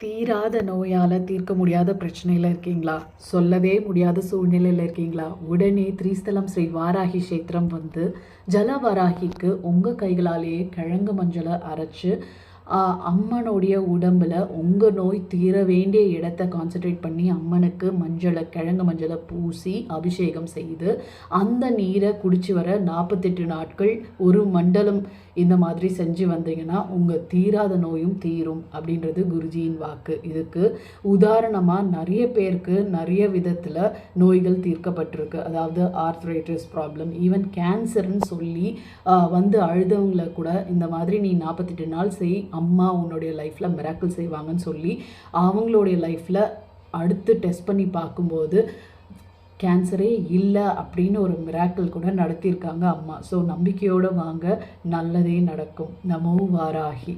தீராத நோயால் தீர்க்க முடியாத பிரச்சனையில் இருக்கீங்களா? சொல்லவே முடியாத சூழ்நிலையில் இருக்கீங்களா? உடனே திரிஸ்தலம் ஸ்ரீ வாராகி கஷேத்திரம் வந்து ஜல வாராகிக்கு உங்கள் கைகளாலேயே கிழங்கு மஞ்சளை அரைச்சி அம்மனுடைய உடம்பில் உங்கள் நோய் தீர வேண்டிய இடத்த கான்சென்ட்ரேட் பண்ணி அம்மனுக்கு மஞ்சளை கிழங்கு மஞ்சளை பூசி அபிஷேகம் செய்து அந்த நீரை குடிச்சு வர நாற்பத்தெட்டு நாட்கள் ஒரு மண்டலம் இந்த மாதிரி செஞ்சு வந்தீங்கன்னா உங்கள் தீராத நோயும் தீரும் அப்படின்றது குருஜியின் வாக்கு. இதுக்கு உதாரணமாக நிறைய பேருக்கு நிறைய விதத்தில் நோய்கள் தீர்க்கப்பட்டிருக்கு. அதாவது ஆர்த்ரைட்டிஸ் ப்ராப்ளம் ஈவன் கேன்சர்னு சொல்லி வந்து அழுதவங்கள கூட இந்த மாதிரி நீ நாற்பத்தெட்டு நாள் செய் அம்மா உன்னுடைய லைஃப்பில் மிராக்கிள் செய்வாங்கன்னு சொல்லி அவங்களுடைய லைஃப்பில் அடுத்து டெஸ்ட் பண்ணி பார்க்கும்போது கேன்சரே இல்லை அப்படின்னு ஒரு மிராக்கிள் கூட நடத்தியிருக்காங்க அம்மா. ஸோ நம்பிக்கையோடு வாங்க நல்லதே நடக்கும். நமோ வாராகி.